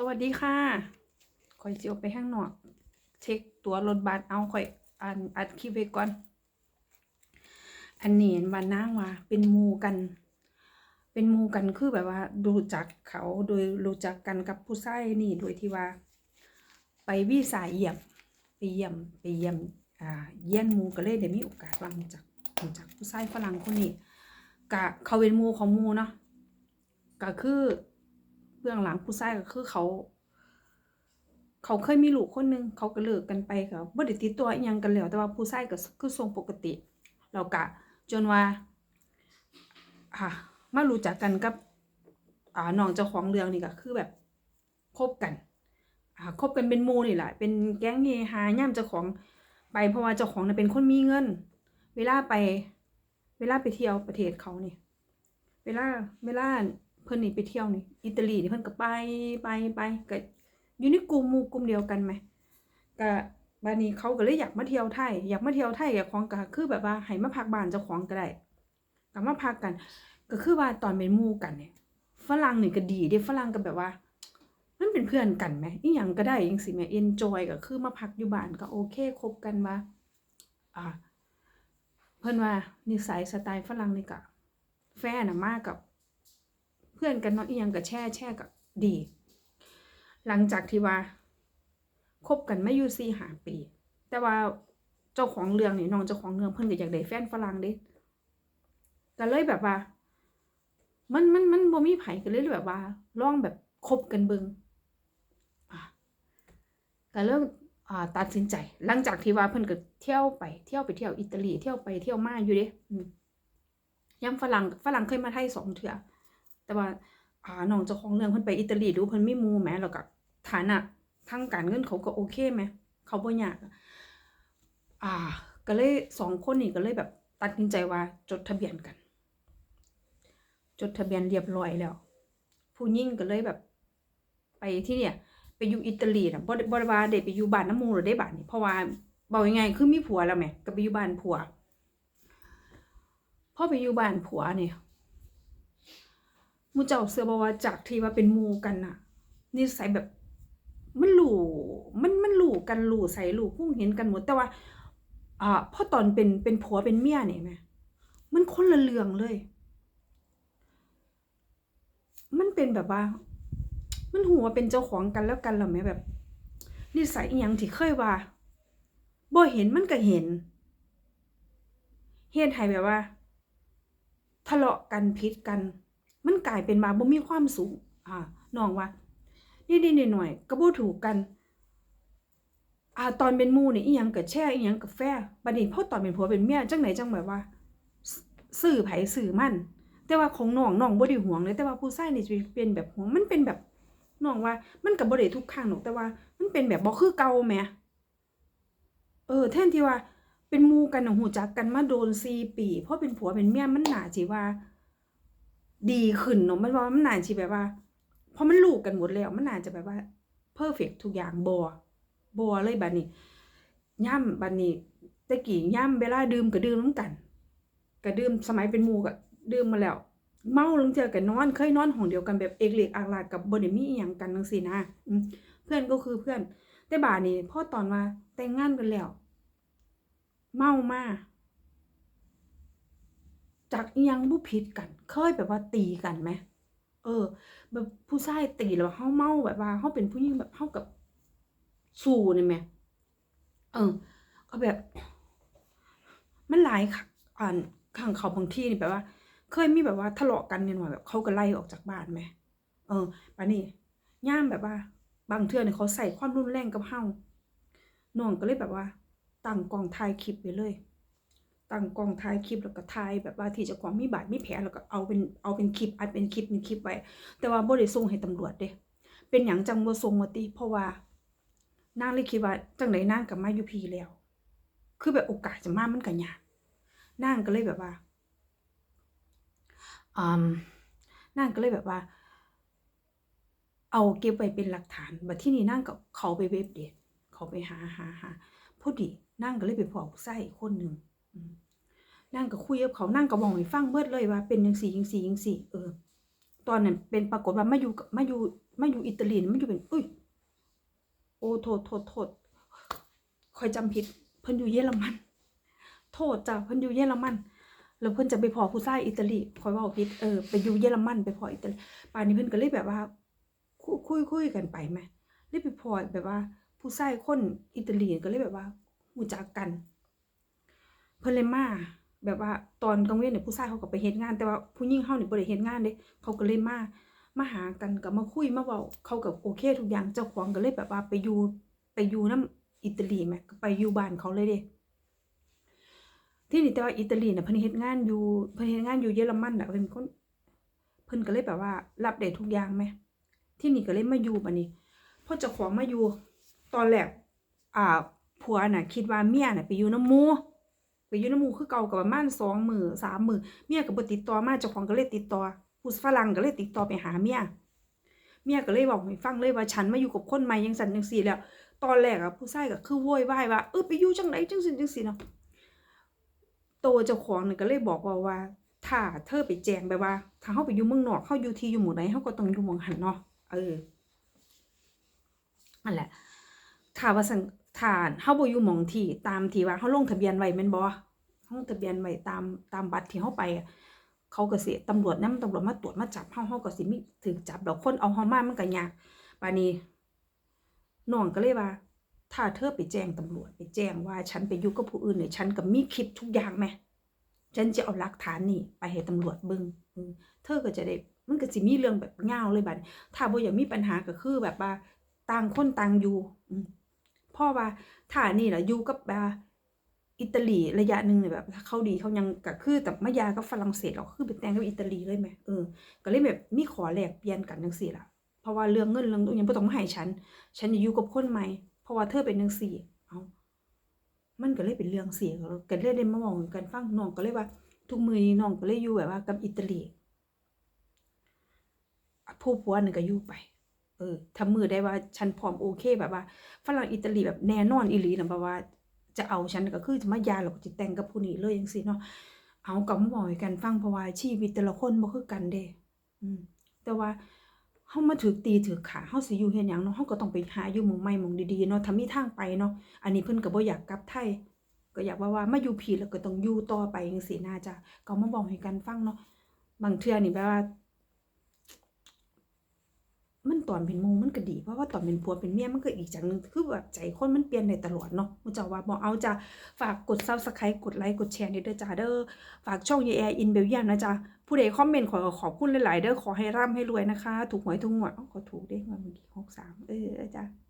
สวัสดีค่ะคอยจิออกไปข้างนอก เช็คตัวรถบัสเอาคอยอ่านอัดคลิปไว้ก่อน อันนี้วันนางว่าเป็นมูกัน เป็นมูกันคือแบบว่ารู้จักเขาโดยรู้จักกันกับผู้ชายนี่โดยที่ว่า ไปวิสาเยี่ยมไปเยี่ยมไปเยี่ยมอ่าเยี่ยนมูก็เลยได้มีโอกาสฟังจากรู้จักผู้ชายฝรั่งคนนี้กะเขาเป็นมูของมูเนาะก็คือ เบื้องหลังผู้ชายก็คือเขา เขาเคยมีลูกคนหนึงเขาก็เลิกกันไปก็บ่ได้ติดตัวอิหยังกันแล้วแต่ว่าผู้ชายก็คือทรงปกติแล้วก็จนว่าอ่ามารู้จักกันกับอ่าน้องเจ้าของเรื่องนี่ก็คือแบบคบกันอ่าคบกันเป็นมูนี่แหละเป็นแก๊งเฮฮาย่ามเจ้าของไปเพราะว่าเจ้าของน่ะเป็นคนมีเงิน เวลาไป เวลาไปเที่ยวประเทศเขานี่ เวลาเวลา เพิ่อนนี่ไปเที่ยวนี่อิตาลีนี่เพิ่อนก็ไปไปไปก็อยู่ในกลุ่มหมู่กลุ่มเดียวกันไหมก็บัดนี้เขาก็เลยอยากมาเที่ยวไทย อยากมาเที่ยวไทยอยากของก็คือแบบว่าให้มาพักบ้านเจ้าของก็ได้ก็มาพักกัน ก็คือว่าตอนเป็นมู่กันเนี่ยฝรั่งนี่ก็ดีเด้ฝรั่งก็แบบว่ามันเป็นเพื่อนกันไหมอีหยังก็ได้จังสิแม่เอ็นจอยก็คือมาพักอยู่บ้านก็โอเคคบกันว่าอ่าเพิ่อนว่านิสัยสไตล์ฝรั่งนี่ก็แฟนน่ะมากกับ เพื่อนกันเนาะอีหยังก็แช่แช่กับดี หลังจากที่ว่าคบกันไมาอยู่สี่หาปี แต่ว่าเจ้าของเรื่องนี่น้องเจ้าของเรื่องเพิ่นก็อยากได้แฟนฝรั่งเด้ก็เลยแบบว่า มันมันมันบ่มีไผก็เลยแบบว่าลองแบบคบกันเบิงอะก็เริ่มอ่าตัดสินใจ หลังจากที่ว่าเพิ่นก็เที่ยวไปเที่ยวไปเที่ยวอิตาลีเที่ยวไปเที่ยวมาอยู่เด้ยังฝรั่งฝรั่งเคยมาไทยสองเทื่อ แต่ว่าอ่าน้องเจ้าของเรื่องเพิ่นไปอิตาลีดูเพิ่นมีหมู่แหมแล้วก็ฐานะทางการเงินเขาก็โอเคไหมเขาบ่ยากอ่า ก็เลยสองคนนี่ก็เลยแบบตัดสินใจว่าจดทะเบียนกัน จดทะเบียนเรียบร้อยแล้ว ผู้หญิงก็เลยแบบ ไปที่เนี่ย ไปอยู่อิตาลีนะบ่บ่ว่าได้ไปอยู่บ้านน้ำมูหรือได้บ้านนี่เพราะว่าเบายังไงคือมีผัวแล้วแหมก็ไปอยู่บ้านผัวพอไปอยู่บ้านผัวเนี่ย มูเจ้าเสือบอกว่าจากที่ว่าเป็นมูกันน่ะนิสัยแบบมันหลู่มันมันหลู่กันหลู่ใส่หลู่พุ่งเห็นกันหมดแต่ว่าอ่าพ่อตอนเป็นเป็นผัวเป็นเมียเนี่ยแหมมันคนละเรื่องเลย มันเป็นแบบว่า มันหัวเป็นเจ้าของกันแล้วกันเหรอแม่แบบนิสัยอีหยังที่เคยว่าบ่เห็นมันก็เห็นเฮ็ดให้แบบว่าทะเลาะกันพิษกัน มันกลายเป็นมาบ่มีความสุขอ่าน้องว่านิดๆหน่อยๆก็บ่ถูกกันอ่าตอนเป็นหมู่นี่อีหยังก็แช่อีหยังก็แฟบัดนี้พอตอนเป็นผัวเป็นเมียจังไหนจังแบบว่าสื่อไผสื่อมันแต่ว่าของน้องน้องบ่ได้ห่วงเลยแต่ว่าผู้ชายนี่จะเป็นแบบห่วงมันเป็นแบบน้องว่า มันก็บ่ได้ทุกครั้งหรอกแต่ว่า มันเป็นแบบบ่คือเก่าแหมเออแทนที่ว่าเป็นหมู่กันน่ะฮู้จักกันมาโดน4ปีพอเป็นผัวเป็นเมียมันน่าสิว่า ดีขึ้นเนาะมันว่ามันน่าสิแบบว่าเพอมันรู้กันหมดแล้วมันน่าจะแบบว่าเพอร์เฟกทุกอย่างบ่บ่เลยบัดนี้ย่ำบัดนี้ต่กี้ย่ำเวลาดื่มก็ดื่มนํกันก็ดื่มสมัยเป็นหมู่ก็ดื่มมาแล้ว เมาลงเจอกันนอนเคยนอนห้องเดียวกันแบบเอกเล็กอากลาดกับบ่ได้มีอีหยังกันจังซี่นะเพื่อนก็คือเพื่อนแต่บานี้พอตอนว่าแต่งงานกันแล้ว เมามา จากยังบ่ผิดกัน เคยแบบว่าตีกันไหมเออ แบบผู้ชายตีแล้วเฮาเมาแบบว่าเฮาเป็นผู้หญิงแบบเฮากับสู้นี่แหมเออ ก็แบบ มันหลายอ่านข้างเขาบางที่นี่แบบว่า เคยมีแบบว่าทะเลาะกันเนี่ยหน่อยแบบเขาก็ไล่ออกจากบ้านไหมเออปานี่ย่ามแบบว่า บางเทื่อเนี่ยเขาใส่ความรุนแรงกับเฮาน้องก็เลยแบบว่าตั้งกล้องถ่ายคลิปไปเลย ตั้งกล้องถ่ายคลิปแล้วก็ถ่ายแบบว่าที่เจะของมีบาดมีแผลแล้วก็เอาเป็นเอาเป็นคลิปอัดเป็นคลิปเป็นคลิปไว้ แต่ว่าบ่ได้ส่งให้ตำรวจเด้เป็นหยังจังบ่ส่งว่าติ เพราะว่านางเลยคิดว่าจังไดนางกับมาอยู่พีแล้ว คือแบบโอกาสจะมามันก็ยากนางก็เลยแบบว่าอืมนางก็เลยแบบว่า เอาเก็บไว้เป็นหลักฐานบัดที่นี่นางก็เขาไปเว็บเดทเขาไปหาหาหาพอดีนางก็เลยไปพอผู้ชายอีกคนหนึ่ง นางก็คุยกับเขานางก็บอกให้ฟังเบิดเลยว่าเป็นจังซี่จังซี่จังซี่เออ ตอนนั้นเป็นปรากฏว่ามาอยู่มาอยู่มาอยู่อิตาลีมันอยู่เป็นอุ้ยโอ้โทษโทษโทษคอยจำผิดเพิ่นอยู่เยอรมัน โทษจ้ะเพิ่นอยู่เยอรมันแล้วเพิ่นจะไปพอผู้ชายอิตาลีคอยว่าผิดเออไปอยู่เยอรมัน ไปพออิตาลีป่านนี้เพิ่นก็เลยแบบว่า คุยคุยคุยกันไปไหมเลยไปพอแบบว่า ผู้ชายคนอิตาลีก็เลยแบบว่าหูจักกัน เพิ่นเลยมาแบบว่าตอนกลางเว้นเนี่ยผู้ชายเขาก็ไปเฮ็ดงาน แต่ว่าผู้หญิงเฮานี่บ่ได้เฮ็ดงานเด้เขาก็เลยมามาหากันก็มาคุยมาเว้าเขาก็โอเค ทุกอย่างเจ้าของก็เลยแบบว่าไปอยู่ไปอยู่นํอิตาลีแหมก็ไปอยู่บ้านเขาเลยเด้ที่นี่แต่ว่าอิตาลีน่ะเพิ่นเฮ็ดงานอยู่เพิ่นเฮ็ดงานอยู่เยอรมันน่ะเพิ่นคนเพิ่นก็เลยแบบว่ารับได้ทุกอย่างแหมที่นี่ก็เลยมาอยู่บัดนี้พอเจ้าของมาอยู่ตอนแรกอ่าผัวน่ะคิดว่าเมียน่ะไปอยู่น้ำมู ไปอยู่น้ำหมูคือเก่ากับประมาณสองมือสามมือเมียก็บ่ติดต่อมาเจ้าของก็เลยติดต่อผู้ฝรั่งก็เลยติดต่อไปหาเมียเมียก็เลยบอกให้ฟังเลยว่าฉันมาอยู่กับคนใหม่ยังสันจังซี่แล้ว ตอนแรกอะผู้ชายก็คือโวยวายว่าเออไปอยู่จังไดจังซี่จังซี่เนาะโตเจ้าของนี่ก็เลยบอกว่าว่า ถ้าเธอไปแจ้งแบบว่า ถ้าเฮาไปอยู่เมืองนอกเฮาอยู่ที่อยู่หมู่ใดเฮาก็ต้องอยู่หม่องหันเนาะเออนั่นแหละถ้าว่าสัง ฐานเฮาบ่อยู่หม่องที่ตามที่ว่าเฮาลงทะเบียนไว้แม่นบ่เฮาลงทะเบียนไว้ตามตามบัตรที่เฮาไป เขาก็สิตำรวจนำตำรวจมาตรวจมาจับเฮาเฮาก็สิมีถูกจับดอกคนเอาเฮามามันก็ยากบานี้น้องก็เลยว่า ถ้าเธอไปแจ้งตำรวจไปแจ้งว่าฉันไปอยู่กับผู้อื่นเนี่ยฉันก็มีคลิปทุกอย่างแหมฉันจะเอาหลักฐานนี่ไปให้ตำรวจเบิ่งเธอก็จะได้มันก็สิมีเรื่องแบบยาเลยบัดนี้ถ้าบ่อยากมีปัญหาก็คือแบบว่าต่างคนต่างอยู่ พ่อว่าถ้านี่แหละอยู่กับอิตาลีระยะหนึ่งเนี่ยแบบเขาดีเขายังก็คือแต่มายากับฝรั่งเศสเราคือเป็นแต่งกับอิตาลีเลยไหมเออก็เลยแบบมีขอแลกเปลี่ยนกันจังซี่ล่ะเพราะว่าเรื่องเงินเรื่องตัวยังบ่ต้องมาให้ฉัน ฉันจะอยู่กับคนใหม่เพราะว่าเธอเป็นจังซี่เอามันก็เลยเป็นเรื่องเสียก็เลยก็เลยได้มามองกันฟังน้องก็เลยว่า ทุกมือนี้น้องก็เลยอยู่แบบว่ากับอิตาลีผู้ผัวหนึ่งก็อยู่ไป เออถ้ามือได้ว่าฉันพร้อมโอเคแบบว่าฝรั่งอิตาลีแบบแน่นอนอีหลีนะแบบว่า จะเอาฉันก็คือจะมายาเราก็จะแต่งกับผู้นี้เลยจังซี่เนาะเอากับมาบอกกันฟังเพราะว่าชีวิตแต่ละคนบ่คือกันเด้อืมแต่ว่าเฮามาถูกตีถูกขาเฮาสิอยู่เฮ็ดหยังเนาะเฮาก็ต้องไปหาอยู่หม่องใหม่หม่องดีๆเนาะถ้ามีทางไปเนาะอันนี้เพิ่นก็บ่อยากกลับไทยก็อยากว่าว่ามาอยู่พี่แล้วก็ต้องอยู่ต่อไปจังซี่น่าจะก็มาบอกให้กันฟังเนาะบางเทื่อนี่แบบว่า มันตอนเป็นมูมันก็ดี เพราะว่าตอนเป็นผัวเป็นเมียมันก็อีกอย่างหนึ่งคือแบบใจคนมันเปลี่ยนในตลอดเนาะมูจ้าว่าบ่เอาจะฝากกดซับสไครต์กดไลค์กดแชร์เด้อจ้าเด้อฝากช่องยแอร์อินเบลเยียมนะจ๊ะผู้ใดคอมเมนต์ขอขอบคุณหลาย ๆ เด้อขอให้ร่ำให้รวยนะคะ ถูกหวยถูกงวดอ้าวขอถูกได้งวดเมื่อกี้63เออจ้า